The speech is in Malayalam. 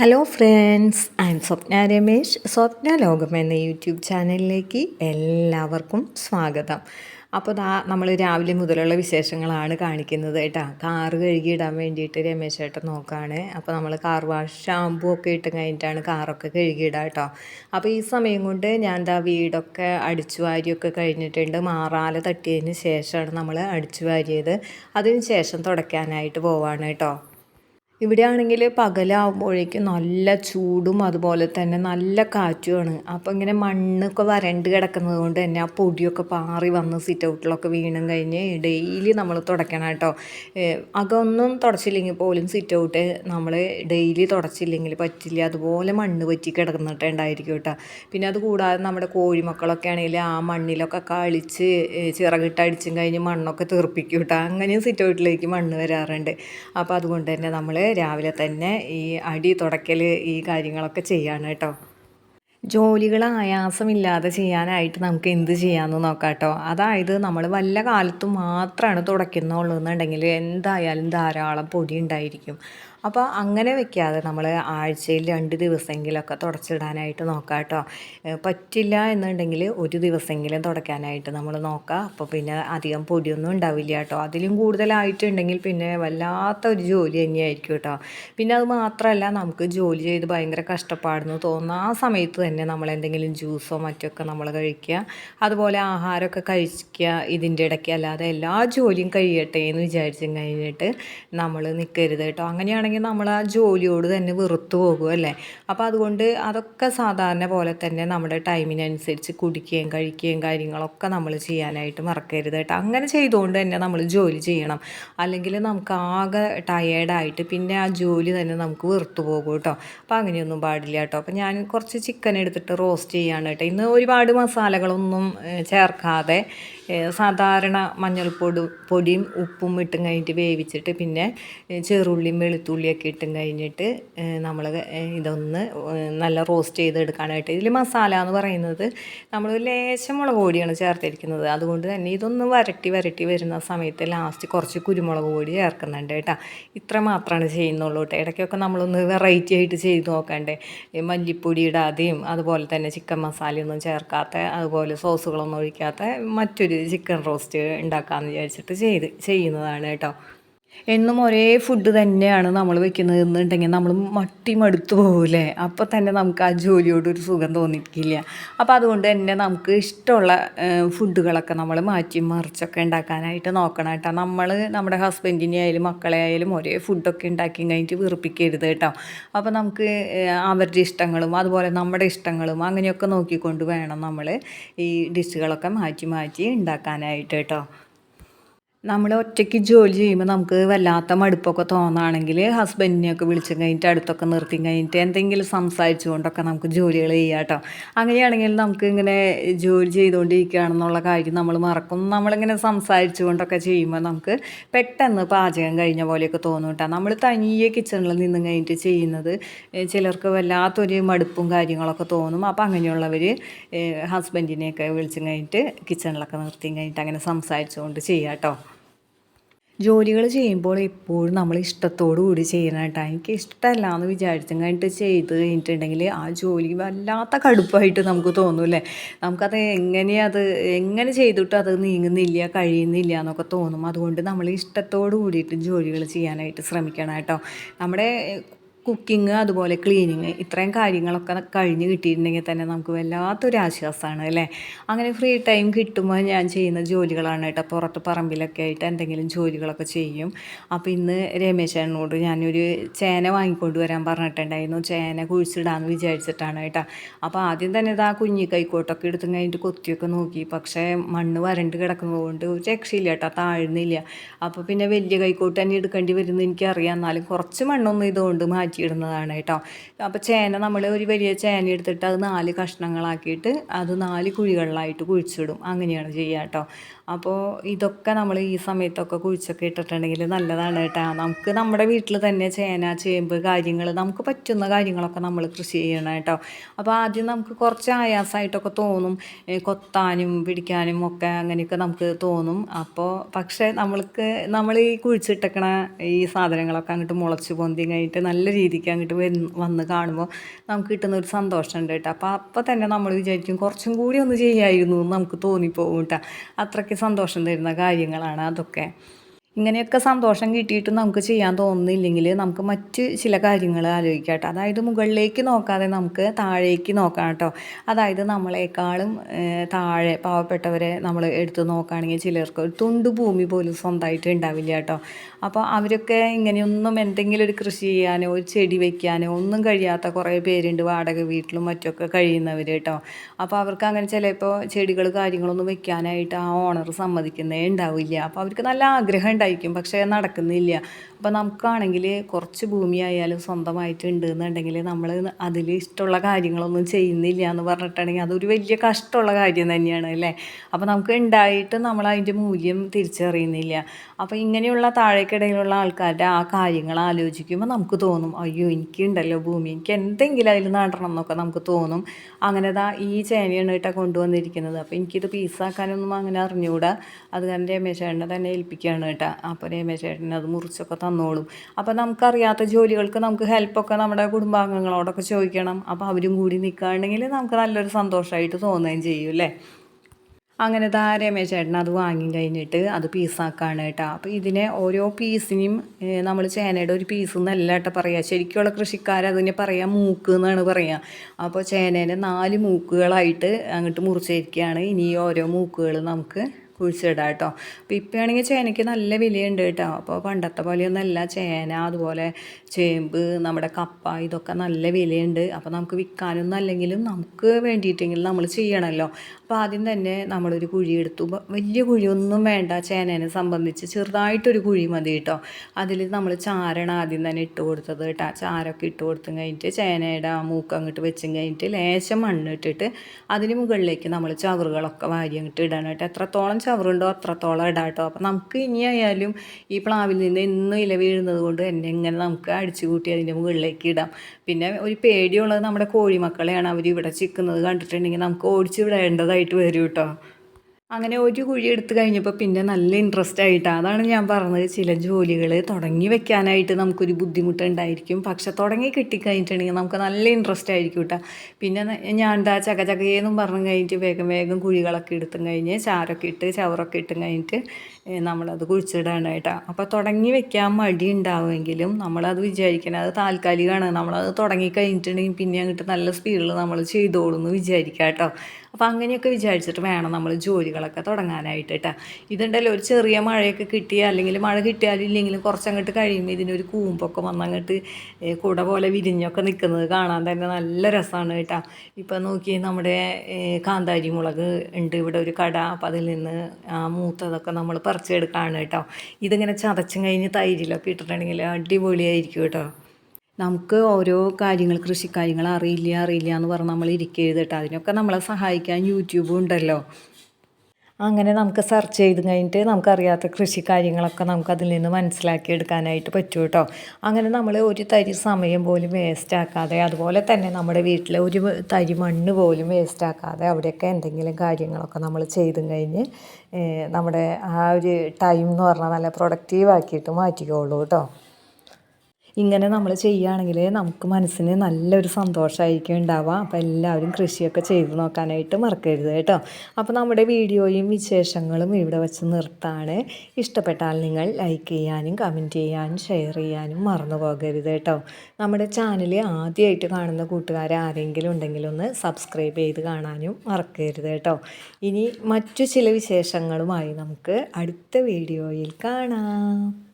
Hello friends I am Swapna Ramesh Swapna Lokam എന്ന യൂട്യൂബ് ചാനലിലേക്ക് എല്ലാവർക്കും സ്വാഗതം. അപ്പോൾ ദാ നമ്മൾ രാവിലെ മുതലുള്ള വിശേഷങ്ങളാണ് കാണിക്കുന്നത് കേട്ടോ. കാറ് കഴുകിയിടാൻ വേണ്ടിയിട്ട് രമേശ് ചേട്ടൻ നോക്കുകയാണ് അപ്പോൾ നമ്മൾ കാർ വാഷ് ഷാമ്പു ഒക്കെ ഇട്ട് കഴിഞ്ഞിട്ടാണ് കാറൊക്കെ കഴുകിയിടുക കേട്ടോ. അപ്പോൾ ഈ സമയം കൊണ്ട് ഞാൻ ദാ വീടൊക്കെ അടിച്ചു വാരിയൊക്കെ കഴിഞ്ഞിട്ടുണ്ട്. മാറാല തട്ടിയതിന് ശേഷമാണ് നമ്മൾ അടിച്ചു വാരിയത്. അതിന് ശേഷം തുടയ്ക്കാനായിട്ട് പോവാണ് കേട്ടോ. ഇവിടെ ആണെങ്കിൽ പകലാകുമ്പോഴേക്കും നല്ല ചൂടും അതുപോലെ തന്നെ നല്ല കാറ്റുമാണ്. അപ്പോൾ ഇങ്ങനെ മണ്ണൊക്കെ വരണ്ട് കിടക്കുന്നത് കൊണ്ട് തന്നെ ആ പൊടിയൊക്കെ പാറി വന്ന് സിറ്റ് ഔട്ടിലൊക്കെ വീണും കഴിഞ്ഞ് ഡെയിലി നമ്മൾ തുടയ്ക്കണം കേട്ടോ. അകമൊന്നും തുടച്ചില്ലെങ്കിൽ പോലും സിറ്റ് ഔട്ട് നമ്മൾ ഡെയിലി തുടച്ചില്ലെങ്കിൽ പറ്റില്ല. അതുപോലെ മണ്ണ് പറ്റി കിടന്നിട്ടുണ്ടായിരിക്കും കേട്ടോ. പിന്നെ അത് കൂടാതെ നമ്മുടെ കോഴിമക്കളൊക്കെ ആണെങ്കിൽ ആ മണ്ണിലൊക്കെ കളിച്ച് ചിറകിട്ട് അടിച്ചും കഴിഞ്ഞ് മണ്ണൊക്കെ തീർപ്പിക്കും കേട്ടോ. അങ്ങനെയും സിറ്റ് ഔട്ടിലേക്ക് മണ്ണ് വരാറുണ്ട്. അപ്പോൾ അതുകൊണ്ട് തന്നെ നമ്മൾ രാവിലെ തന്നെ ഈ അടി തുടയ്ക്കൽ ഈ കാര്യങ്ങളൊക്കെ ചെയ്യാണ് കേട്ടോ. ജോലികൾ ആയാസമില്ലാതെ ചെയ്യാനായിട്ട് നമുക്ക് എന്ത് ചെയ്യാമെന്ന് നോക്കാം കേട്ടോ അതായത് നമ്മൾ വല്ല കാലത്തും മാത്രമാണ് തുടയ്ക്കുന്നുള്ളൂ എന്നുണ്ടെങ്കിൽ എന്തായാലും ധാരാളം പൊടി ഉണ്ടായിരിക്കും. അപ്പോൾ അങ്ങനെ വെക്കാതെ നമ്മൾ ആഴ്ചയിൽ രണ്ട് ദിവസമെങ്കിലൊക്കെ തുടച്ചിടാനായിട്ട് നോക്കാം കേട്ടോ പറ്റില്ല എന്നുണ്ടെങ്കിൽ ഒരു ദിവസമെങ്കിലും തുടയ്ക്കാനായിട്ട് നമ്മൾ നോക്കാം. അപ്പോൾ പിന്നെ അധികം പൊടിയൊന്നും ഉണ്ടാവില്ല കേട്ടോ അതിലും കൂടുതലായിട്ടുണ്ടെങ്കിൽ പിന്നെ വല്ലാത്ത ഒരു ജോലി തന്നെയായിരിക്കും കേട്ടോ പിന്നെ അത് മാത്രമല്ല നമുക്ക് ജോലി ചെയ്ത് ഭയങ്കര കഷ്ടപ്പാടെന്ന് തോന്നുന്ന ആ സമയത്ത് തന്നെ നമ്മൾ എന്തെങ്കിലും ജ്യൂസോ മറ്റൊക്കെ നമ്മൾ കഴിക്കുക. അതുപോലെ ആഹാരമൊക്കെ കഴിക്കുക ഇതിന്റെ ഇടയ്ക്ക്. അല്ലാതെ എല്ലാ ജോലിയും കഴിയട്ടെ എന്ന് വിചാരിച്ചും കഴിഞ്ഞിട്ട് നമ്മൾ നിൽക്കരുത് കേട്ടോ അങ്ങനെയാണെങ്കിൽ ആണെങ്കിൽ നമ്മൾ ആ ജോലിയോട് തന്നെ വെറുത്തു പോകും അല്ലേ? അപ്പോൾ അതുകൊണ്ട് അതൊക്കെ സാധാരണ പോലെ തന്നെ നമ്മുടെ ടൈമിനനുസരിച്ച് കുടിക്കുകയും കഴിക്കുകയും കാര്യങ്ങളൊക്കെ നമ്മൾ ചെയ്യാനായിട്ട് മറക്കരുത് കേട്ടോ അങ്ങനെ ചെയ്തുകൊണ്ട് തന്നെ നമ്മൾ ജോലി ചെയ്യണം. അല്ലെങ്കിൽ നമുക്ക് ആകെ ടയേർഡായിട്ട് പിന്നെ ആ ജോലി തന്നെ നമുക്ക് വെറുത്തു പോകും കേട്ടോ. അപ്പോൾ അങ്ങനെയൊന്നും പാടില്ല കേട്ടോ. അപ്പോൾ ഞാൻ കുറച്ച് ചിക്കൻ എടുത്തിട്ട് റോസ്റ്റ് ചെയ്യാണ് കേട്ടോ. ഇന്ന് ഒരുപാട് മസാലകളൊന്നും ചേർക്കാതെ സാധാരണ മഞ്ഞൾപ്പൊടി പൊടിയും ഉപ്പും ഇട്ടും കഴിഞ്ഞിട്ട് വേവിച്ചിട്ട് പിന്നെ ചെറുള്ളിയും വെളുത്തുള്ളിയൊക്കെ ഇട്ടും കഴിഞ്ഞിട്ട് നമ്മൾ ഇതൊന്ന് നല്ല റോസ്റ്റ് ചെയ്തെടുക്കാനായിട്ട്. ഇതിൽ മസാല എന്ന് പറയുന്നത് നമ്മൾ ലേശം മുളക് പൊടിയാണ് ചേർത്തിരിക്കുന്നത്. അതുകൊണ്ട് തന്നെ ഇതൊന്ന് വരട്ടി വരട്ടി വരുന്ന സമയത്ത് ലാസ്റ്റ് കുറച്ച് കുരുമുളക് പൊടി ചേർക്കുന്നുണ്ട് കേട്ടോ. ഇത്ര മാത്രമാണ് ചെയ്യുന്നുള്ളൂ കേട്ടോ. ഇടയ്ക്കൊക്കെ നമ്മളൊന്ന് വെറൈറ്റി ആയിട്ട് ചെയ്ത് നോക്കണ്ടേ. മല്ലിപ്പൊടി ഇടാതെയും അതുപോലെ തന്നെ ചിക്കൻ മസാലയൊന്നും ചേർക്കാത്ത അതുപോലെ സോസുകളൊന്നും ഒഴിക്കാത്ത മറ്റൊരു ചിക്കൻ റോസ്റ്റ് ഉണ്ടാക്കാമെന്ന് വിചാരിച്ചിട്ട് ചെയ്ത് ചെയ്യുന്നതാണ് കേട്ടോ. എന്നും ഒരേ ഫുഡ് തന്നെയാണ് നമ്മൾ വെക്കുന്നത് എന്നുണ്ടെങ്കിൽ നമ്മൾ മട്ടി മടുത്തു പോകില്ലേ അപ്പോൾ തന്നെ നമുക്ക് ആ ജോലിയോട് ഒരു സുഖം തോന്നിക്കില്ല. അപ്പോൾ അതുകൊണ്ട് തന്നെ നമുക്ക് ഇഷ്ടമുള്ള ഫുഡുകളൊക്കെ നമ്മൾ മാറ്റി മറിച്ചൊക്കെ ഉണ്ടാക്കാനായിട്ട് നോക്കണം കേട്ടോ. നമ്മൾ നമ്മുടെ ഹസ്ബൻഡിനെ ആയാലും മക്കളെ ആയാലും ഒരേ ഫുഡൊക്കെ ഉണ്ടാക്കി കഴിഞ്ഞിട്ട് വീർപ്പിക്കരുത് കേട്ടോ. അപ്പോൾ നമുക്ക് അവരുടെ ഇഷ്ടങ്ങളും അതുപോലെ നമ്മുടെ ഇഷ്ടങ്ങളും അങ്ങനെയൊക്കെ നോക്കിക്കൊണ്ട് വേണം നമ്മൾ ഈ ഡിഷുകളൊക്കെ മാറ്റി മാറ്റി ഉണ്ടാക്കാനായിട്ട് കേട്ടോ. നമ്മൾ ഒറ്റയ്ക്ക് ജോലി ചെയ്യുമ്പോൾ നമുക്ക് വല്ലാത്ത മടുപ്പൊക്കെ തോന്നുകയാണെങ്കിൽ ഹസ്ബൻഡിനെയൊക്കെ വിളിച്ചു കഴിഞ്ഞിട്ട് അടുത്തൊക്കെ നിർത്തി കഴിഞ്ഞിട്ട് എന്തെങ്കിലും സംസാരിച്ചു കൊണ്ടൊക്കെ നമുക്ക് ജോലികൾ ചെയ്യാം കേട്ടോ. അങ്ങനെയാണെങ്കിൽ നമുക്ക് ഇങ്ങനെ ജോലി ചെയ്തുകൊണ്ടിരിക്കുകയാണെന്നുള്ള കാര്യം നമ്മൾ മറക്കും. നമ്മളിങ്ങനെ സംസാരിച്ചു കൊണ്ടൊക്കെ ചെയ്യുമ്പോൾ നമുക്ക് പെട്ടെന്ന് പാചകം കഴിഞ്ഞ പോലെയൊക്കെ തോന്നും കേട്ടോ. നമ്മൾ തനിയെ കിച്ചണിൽ നിന്ന് കഴിഞ്ഞിട്ട് ചെയ്യുന്നത് ചിലർക്ക് വല്ലാത്തൊരു മടുപ്പും കാര്യങ്ങളൊക്കെ തോന്നും. അപ്പോൾ അങ്ങനെയുള്ളവർ ഹസ്ബൻഡിനെയൊക്കെ വിളിച്ചു കഴിഞ്ഞിട്ട് കിച്ചണിലൊക്കെ നിർത്തി കഴിഞ്ഞിട്ട് അങ്ങനെ സംസാരിച്ചുകൊണ്ട് ചെയ്യാം കേട്ടോ. ജോലികൾ ചെയ്യുമ്പോൾ എപ്പോഴും നമ്മൾ ഇഷ്ടത്തോടു കൂടി ചെയ്യണം എനിക്ക് ഇഷ്ടമല്ല എന്ന് വിചാരിച്ചും കഴിഞ്ഞിട്ട് ചെയ്ത് കഴിഞ്ഞിട്ടുണ്ടെങ്കിൽ ആ ജോലി വല്ലാത്ത കടുപ്പായിട്ട് നമുക്ക് തോന്നൂല്ലേ നമുക്കത് എങ്ങനെയത് എങ്ങനെ ചെയ്തിട്ട് അത് നീങ്ങുന്നില്ല കഴിയുന്നില്ല എന്നൊക്കെ തോന്നും. അതുകൊണ്ട് നമ്മൾ ഇഷ്ടത്തോടു കൂടിയിട്ട് ജോലികൾ ചെയ്യാനായിട്ട് ശ്രമിക്കണം കേട്ടോ. നമ്മുടെ കുക്കിംഗ് അതുപോലെ ക്ലീനിങ് ഇത്രയും കാര്യങ്ങളൊക്കെ കഴിഞ്ഞ് കിട്ടിയിട്ടുണ്ടെങ്കിൽ തന്നെ നമുക്ക് വല്ലാത്തൊരു ആശ്വാസമാണ് അല്ലേ? അങ്ങനെ ഫ്രീ ടൈം കിട്ടുമ്പോൾ ഞാൻ ചെയ്യുന്ന ജോലികളാണ് കേട്ടോ. പുറത്ത് പറമ്പിലൊക്കെ ആയിട്ട് എന്തെങ്കിലും ജോലികളൊക്കെ ചെയ്യും. അപ്പോൾ ഇന്ന് രമേശനോട് ഞാനൊരു ചേന വാങ്ങിക്കൊണ്ട് വരാൻ പറഞ്ഞിട്ടുണ്ടായിരുന്നു. ചേന കുഴിച്ചിടാമെന്ന് വിചാരിച്ചിട്ടാണ് കേട്ടോ. അപ്പോൾ ആദ്യം തന്നെ ഇതാ കുഞ്ഞി കൈക്കോട്ടൊക്കെ എടുത്ത് കഴിഞ്ഞിട്ട് കൊത്തിയൊക്കെ നോക്കി. പക്ഷേ മണ്ണ് വരണ്ട് കിടക്കുന്നതുകൊണ്ട് ഒരു രക്ഷയില്ല കേട്ടോ താഴ്ന്നില്ല. അപ്പോൾ പിന്നെ വലിയ കൈക്കോട്ട് തന്നെ എടുക്കേണ്ടി വരുന്നത് എനിക്കറിയാം. എന്നാലും കുറച്ച് മണ്ണൊന്നും ഇതുകൊണ്ട് മാറ്റി ഇടുന്നതാണ് കേട്ടോ. അപ്പോൾ ചേന നമ്മൾ ഒരു വലിയ ചേന എടുത്തിട്ട് അത് നാല് കഷ്ണങ്ങളാക്കിയിട്ട് അത് നാല് കുഴികളിലായിട്ട് കുഴിച്ചിടും. അങ്ങനെയാണ് ചെയ്യുക കേട്ടോ. അപ്പോൾ ഇതൊക്കെ നമ്മൾ ഈ സമയത്തൊക്കെ കുഴിച്ചൊക്കെ ഇട്ടിട്ടുണ്ടെങ്കിൽ നല്ലതാണ് കേട്ടോ. നമുക്ക് നമ്മുടെ വീട്ടിൽ തന്നെ ചേന ചേമ്പ് കാര്യങ്ങൾ നമുക്ക് പറ്റുന്ന കാര്യങ്ങളൊക്കെ നമ്മൾ കൃഷി ചെയ്യണം കേട്ടോ. അപ്പോൾ ആദ്യം നമുക്ക് കുറച്ച് ആയാസമായിട്ടൊക്കെ തോന്നും. കൊത്താനും പിടിക്കാനും ഒക്കെ അങ്ങനെയൊക്കെ നമുക്ക് തോന്നും. അപ്പോൾ പക്ഷേ നമ്മൾക്ക് നമ്മൾ ഈ കുഴിച്ചിട്ടേക്കണ ഈ സാധനങ്ങളൊക്കെ അങ്ങോട്ട് മുളച്ച് പൊന്തി കഴിഞ്ഞിട്ട് നല്ല രീതിക്ക് അങ്ങോട്ട് വന്ന് കാണുമ്പോൾ നമുക്ക് കിട്ടുന്ന ഒരു സന്തോഷമുണ്ട് കേട്ടോ. അപ്പോൾ അപ്പോൾ തന്നെ നമ്മൾ വിചാരിക്കും കുറച്ചും കൂടി ഒന്ന് ചെയ്യായിരുന്നു എന്ന് നമുക്ക് തോന്നിപ്പോകും കേട്ടോ. അത്രയ്ക്ക് സന്തോഷം തരുന്ന കാര്യങ്ങളാണ് അതൊക്കെ. ഇങ്ങനെയൊക്കെ സന്തോഷം കിട്ടിയിട്ട് നമുക്ക് ചെയ്യാൻ തോന്നുന്നില്ലെങ്കിൽ നമുക്ക് മറ്റ് ചില കാര്യങ്ങൾ ആലോചിക്കാം കേട്ടോ. അതായത് മുകളിലേക്ക് നോക്കാതെ നമുക്ക് താഴേക്ക് നോക്കാം കേട്ടോ. അതായത് നമ്മളെക്കാളും താഴെ പാവപ്പെട്ടവരെ നമ്മൾ എടുത്ത് നോക്കുകയാണെങ്കിൽ ചിലർക്ക് ഒരു തുണ്ട് ഭൂമി പോലും സ്വന്തമായിട്ട് ഉണ്ടാവില്ല കേട്ടോ. അപ്പോൾ അവരൊക്കെ ഇങ്ങനെയൊന്നും എന്തെങ്കിലും ഒരു കൃഷി ചെയ്യാനോ ഒരു ചെടി വെക്കാനോ ഒന്നും കഴിയാത്ത കുറേ പേരുണ്ട് വാടക വീട്ടിലും മറ്റൊക്കെ കഴിയുന്നവർ കേട്ടോ. അപ്പോൾ അവർക്ക് അങ്ങനെ ചിലപ്പോൾ ചെടികൾ കാര്യങ്ങളൊന്നും വെക്കാനായിട്ട് ആ ഓണർ സമ്മതിക്കുന്നേ ഉണ്ടാവില്ല. അപ്പോൾ അവർക്ക് നല്ല ആഗ്രഹം ഉണ്ടായിരിക്കും. പക്ഷേ നടക്കുന്നില്ല. അപ്പോൾ നമുക്കാണെങ്കിൽ കുറച്ച് ഭൂമി ആയാലും സ്വന്തമായിട്ട് എന്നുണ്ടെങ്കിൽ നമ്മൾ അതിൽ ഇഷ്ടമുള്ള കാര്യങ്ങളൊന്നും ചെയ്യുന്നില്ല എന്ന് പറഞ്ഞിട്ടുണ്ടെങ്കിൽ അതൊരു വലിയ കഷ്ടമുള്ള കാര്യം തന്നെയാണ് അല്ലേ? അപ്പോൾ നമുക്ക് ഉണ്ടായിട്ട് നമ്മൾ അതിന്റെ മൂല്യം തിരിച്ചറിയുന്നില്ല. അപ്പോൾ ഇങ്ങനെയുള്ള താഴേക്കിടയിലുള്ള ആൾക്കാരുടെ ആ കാര്യങ്ങൾ ആലോചിക്കുമ്പോൾ നമുക്ക് തോന്നും അയ്യോ എനിക്കുണ്ടല്ലോ ഭൂമി. എനിക്ക് എന്തെങ്കിലും അതിൽ നടണം എന്നൊക്കെ നമുക്ക് തോന്നും. അങ്ങനെ ദാ ഈ ചേനയാണ് കൊണ്ടുവന്നിരിക്കുന്നത്. അപ്പോൾ എനിക്കിത് പീസാക്കാനൊന്നും അങ്ങനെ അറിഞ്ഞുകൂടാ അത് കാരണം രമേശ് തന്നെ ഏൽപ്പിക്കുകയാണ് കേട്ടോ. അപ്പോൾ രമേശേട്ടൻ അത് മുറിച്ചൊക്കെ തന്നോളും. അപ്പോൾ നമുക്കറിയാത്ത ജോലികൾക്ക് നമുക്ക് ഹെൽപ്പൊക്കെ നമ്മുടെ കുടുംബാംഗങ്ങളോടൊക്കെ ചോദിക്കണം. അപ്പോൾ അവരും കൂടി നിൽക്കുകയാണെങ്കിൽ നമുക്ക് നല്ലൊരു സന്തോഷമായിട്ട് തോന്നുകയും ചെയ്യും അല്ലേ? അങ്ങനെ ദാ രമേശേട്ടൻ അത് വാങ്ങി കഴിഞ്ഞിട്ട് അത് പീസാക്കാണ് കേട്ടോ. അപ്പോൾ ഇതിനെ ഓരോ പീസിനും നമ്മൾ ചേനയുടെ ഒരു പീസ് എന്നല്ല കേട്ടോ പറയുക ശരിക്കുള്ള കൃഷിക്കാർ അതിനെ പറയാം മൂക്ക് എന്നാണ് പറയുക അപ്പോൾ ചേനേനെ നാല് മൂക്കുകളായിട്ട് അങ്ങോട്ട് മുറിച്ചിരിക്കുകയാണ്. ഇനി ഓരോ മൂക്കുകൾ നമുക്ക് കുഴിച്ചിടാം കേട്ടോ അപ്പോൾ ഇപ്പോഴാണെങ്കിൽ ചേനയ്ക്ക് നല്ല വിലയുണ്ട് കേട്ടോ അപ്പോൾ പണ്ടത്തെ പോലെയൊന്നുമല്ല ചേന അതുപോലെ ചേമ്പ് നമ്മുടെ കപ്പ ഇതൊക്കെ നല്ല വിലയുണ്ട്. അപ്പോൾ നമുക്ക് വിൽക്കാനൊന്നും അല്ലെങ്കിലും നമുക്ക് വേണ്ടിയിട്ടെങ്കിലും നമ്മൾ ചെയ്യണമല്ലോ അപ്പോൾ ആദ്യം തന്നെ നമ്മളൊരു കുഴി എടുത്തു. വലിയ കുഴിയൊന്നും വേണ്ട. ചേനേനെ സംബന്ധിച്ച് ചെറുതായിട്ടൊരു കുഴി മതി കേട്ടോ അതിൽ നമ്മൾ ചാരണം ആദ്യം തന്നെ ഇട്ട് കൊടുത്തത് കേട്ടോ ചാരൊക്കെ ഇട്ട് കൊടുത്തും കഴിഞ്ഞിട്ട് ചേനയുടെ ആ മൂക്ക് അങ്ങോട്ട് വെച്ചും കഴിഞ്ഞിട്ട് ലേശം മണ്ണ് ഇട്ടിട്ട് അതിന് മുകളിലേക്ക് നമ്മൾ ചവറുകളൊക്കെ വാരി അങ്ങോട്ട് ഇടണം കേട്ടോ എത്രത്തോളം ചവറുണ്ടോ അത്രത്തോളം ഇടാം കേട്ടോ അപ്പം നമുക്ക് ഇനിയായാലും ഈ പ്ലാവിൽ നിന്ന് എന്നും ഇല വീഴുന്നത് കൊണ്ട് തന്നെ ഇങ്ങനെ നമുക്ക് അടിച്ചു കൂട്ടി അതിന്റെ മുകളിലേക്ക് ഇടാം. പിന്നെ ഒരു പേടിയുള്ളത് നമ്മുടെ കോഴിമക്കളെയാണ് അവർ ഇവിടെ ചിക്കുന്നത് കണ്ടിട്ടുണ്ടെങ്കിൽ നമുക്ക് ഓടിച്ചു വിടേണ്ടതായിട്ട് വരും കേട്ടോ. അങ്ങനെ ഒരു കുഴി എടുത്തു കഴിഞ്ഞപ്പോൾ പിന്നെ നല്ല ഇൻട്രസ്റ്റ് ആയിട്ടാണ് അതാണ് ഞാൻ പറഞ്ഞത്. ചില ജോലികൾ തുടങ്ങി വെക്കാനായിട്ട് നമുക്കൊരു ബുദ്ധിമുട്ടുണ്ടായിരിക്കും. പക്ഷെ തുടങ്ങി കിട്ടിക്കഴിഞ്ഞിട്ടുണ്ടെങ്കിൽ നമുക്ക് നല്ല ഇൻട്രസ്റ്റ് ആയിരിക്കും കേട്ടോ പിന്നെ ഞാൻ എന്താ ചക ചകയെന്നും പറഞ്ഞു കഴിഞ്ഞിട്ട് വേഗം വേഗം കുഴികളൊക്കെ എടുത്തും കഴിഞ്ഞ് ചാരൊക്കെ ഇട്ട് ചവറൊക്കെ ഇട്ടും കഴിഞ്ഞിട്ട് നമ്മളത് കുഴിച്ചിടാണ് കേട്ടോ അപ്പോൾ തുടങ്ങി വെക്കാൻ മടി ഉണ്ടാവുമെങ്കിലും നമ്മളത് വിചാരിക്കണം. അത് താൽക്കാലികമാണ് നമ്മളത് തുടങ്ങി കഴിഞ്ഞിട്ടുണ്ടെങ്കിൽ പിന്നെ അങ്ങോട്ട് നല്ല സ്പീഡിൽ നമ്മൾ ചെയ്തോളൂ എന്ന് വിചാരിക്കാം കേട്ടോ അപ്പോൾ അങ്ങനെയൊക്കെ വിചാരിച്ചിട്ട് വേണം നമ്മൾ ജോലികളൊക്കെ തുടങ്ങാനായിട്ട് കേട്ടോ ഇതുണ്ടല്ലോ ഒരു ചെറിയ മഴയൊക്കെ കിട്ടിയ അല്ലെങ്കിൽ മഴ കിട്ടിയാലും ഇല്ലെങ്കിലും കുറച്ചങ്ങോട്ട് കഴിയുമ്പോൾ ഇതിനൊരു കൂമ്പൊക്കെ വന്നങ്ങോട്ട് കുട പോലെ വിരിഞ്ഞൊക്കെ നിൽക്കുന്നത് കാണാൻ തന്നെ നല്ല രസമാണ് കേട്ടോ ഇപ്പം നോക്കി നമ്മുടെ കാന്താരി മുളക് ഉണ്ട് ഇവിടെ ഒരു കട അപ്പം അതിൽ നിന്ന് ആ മൂത്തതൊക്കെ നമ്മൾ പറിച്ചെടുക്കുകയാണ് കേട്ടോ ഇതിങ്ങനെ ചതച്ചും കഴിഞ്ഞ് തൈരിലൊക്കെ ഇട്ടിട്ടുണ്ടെങ്കിൽ അടിപൊളിയായിരിക്കും കേട്ടോ നമുക്ക് ഓരോ കാര്യങ്ങൾ കൃഷിക്കാര്യങ്ങൾ അറിയില്ല അറിയില്ല എന്ന് പറഞ്ഞ് നമ്മൾ ഇരിക്കരുത് അതിനൊക്കെ നമ്മളെ സഹായിക്കാൻ യൂട്യൂബും ഉണ്ടല്ലോ. അങ്ങനെ നമുക്ക് സെർച്ച് ചെയ്ത് കഴിഞ്ഞിട്ട് നമുക്കറിയാത്ത കൃഷി കാര്യങ്ങളൊക്കെ നമുക്ക് അതിൽ നിന്ന് മനസ്സിലാക്കി എടുക്കാനായിട്ട് പറ്റും കേട്ടോ. അങ്ങനെ നമ്മൾ ഒരു തരി സമയം പോലും വേസ്റ്റ് ആക്കാതെ അതുപോലെ തന്നെ നമ്മുടെ വീട്ടിലെ ഒരു തരി മണ്ണ് പോലും വേസ്റ്റ് ആക്കാതെ അവിടെയൊക്കെ എന്തെങ്കിലും കാര്യങ്ങളൊക്കെ നമ്മൾ ചെയ്തും കഴിഞ്ഞ് നമ്മുടെ ആ ഒരു ടൈം എന്ന് പറഞ്ഞാൽ നല്ല പ്രൊഡക്റ്റീവ് ആക്കിയിട്ട് മാറ്റിക്കോളൂ കേട്ടോ. ഇങ്ങനെ നമ്മൾ ചെയ്യുകയാണെങ്കിൽ നമുക്ക് മനസ്സിന് നല്ലൊരു സന്തോഷമായിരിക്കും ഉണ്ടാവുക. അപ്പോൾ എല്ലാവരും കൃഷിയൊക്കെ ചെയ്ത് നോക്കാനായിട്ട് മറക്കരുത് കേട്ടോ. അപ്പോൾ നമ്മുടെ വീഡിയോയും വിശേഷങ്ങളും ഇവിടെ വെച്ച് നിർത്താണ്. ഇഷ്ടപ്പെട്ടാൽ നിങ്ങൾ ലൈക്ക് ചെയ്യാനും കമന്റ് ചെയ്യാനും ഷെയർ ചെയ്യാനും മറന്നു പോകരുത് കേട്ടോ. നമ്മുടെ ചാനൽ ആദ്യമായിട്ട് കാണുന്ന കൂട്ടുകാർ ആരെങ്കിലും ഉണ്ടെങ്കിൽ ഒന്ന് സബ്സ്ക്രൈബ് ചെയ്ത് കാണാനും മറക്കരുത് കേട്ടോ. ഇനി മറ്റു ചില വിശേഷങ്ങളുമായി നമുക്ക് അടുത്ത വീഡിയോയിൽ കാണാം.